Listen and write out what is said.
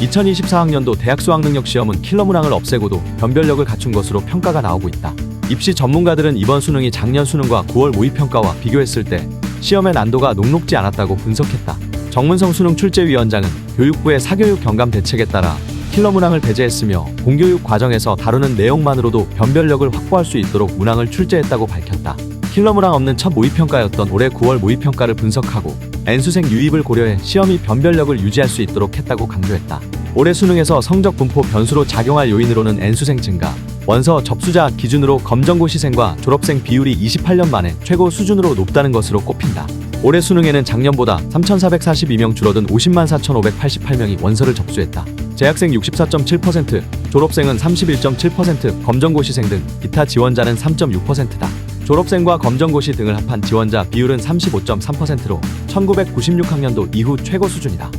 2024학년도 대학 수학 능력 시험은 킬러 문항을 없애고도 변별력을 갖춘 것으로 평가가 나오고 있다. 입시 전문가들은 이번 수능이 작년 수능과 9월 모의평가와 비교했을 때 시험의 난도가 녹록지 않았다고 분석했다. 정문성 수능 출제위원장은 교육부의 사교육 경감 대책에 따라 킬러 문항을 배제했으며 공교육 과정에서 다루는 내용만으로도 변별력을 확보할 수 있도록 문항을 출제했다고 밝혔다. 킬러 문항 없는 첫 모의평가였던 올해 9월 모의평가를 분석하고 N수생 유입을 고려해 시험이 변별력을 유지할 수 있도록 했다고 강조했다. 올해 수능에서 성적 분포 변수로 작용할 요인으로는 N수생 증가, 원서 접수자 기준으로 검정고시생과 졸업생 비율이 28년 만에 최고 수준으로 높다는 것으로 꼽힌다. 올해 수능에는 작년보다 3,442명 줄어든 50만 4,588명이 원서를 접수했다. 재학생 64.7%, 졸업생은 31.7%, 검정고시생 등 기타 지원자는 3.6%다. 졸업생과 검정고시 등을 합한 지원자 비율은 35.3%로 1996학년도 이후 최고 수준이다.